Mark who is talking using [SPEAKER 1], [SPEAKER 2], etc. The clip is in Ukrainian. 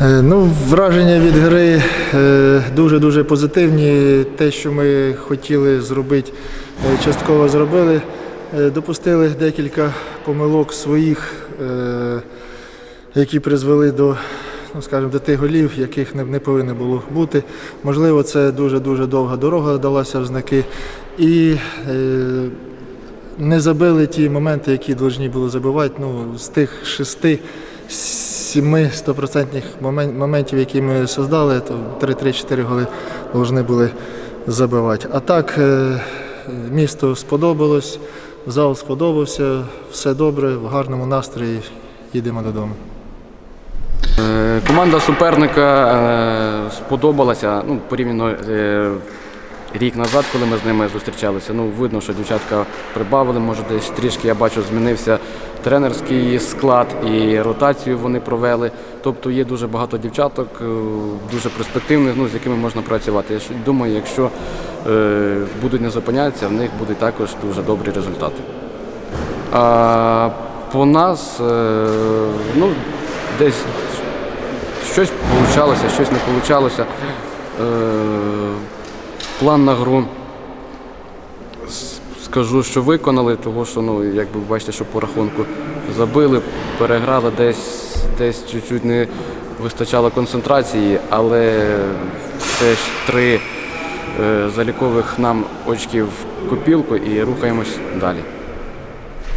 [SPEAKER 1] Е, Ну, враження від гри е, дуже-дуже позитивні. Те, що ми хотіли зробити, е, частково зробили. Допустили декілька помилок своїх, які призвели до, ну, скажімо, до тих голів, яких не, повинно було бути. Можливо, це дуже-дуже довга дорога далася в знаки. І не забили ті моменти, які повинні були забивати. Ну, з тих шести, сіми стопроцентних момен- моментів, які ми создали, то 3-3-4 голи повинні були забивати. А так, е, місто сподобалось, зал сподобався, все добре, в гарному настрої їдемо додому.
[SPEAKER 2] Е, Команда суперника е, сподобалася ну, порівняно рік назад, коли ми з ними зустрічалися. Ну, видно, що дівчатка прибавили, може десь трішки я бачу, змінився тренерський склад і ротацію вони провели. Тобто є дуже багато дівчаток, е, дуже перспективних, ну, з якими можна працювати. Я думаю, якщо е, будуть не зупинятися, в них будуть також дуже добрі результати. А по нас, е, ну, десь щось вийшло, щось не вийшло. План на гру скажу, що виконали, тому що, ну, як ви бачите, що по рахунку забили, переграли, десь, десь чуть-чуть не вистачало концентрації, але все ж три е, залікових нам очків копілку і рухаємось далі.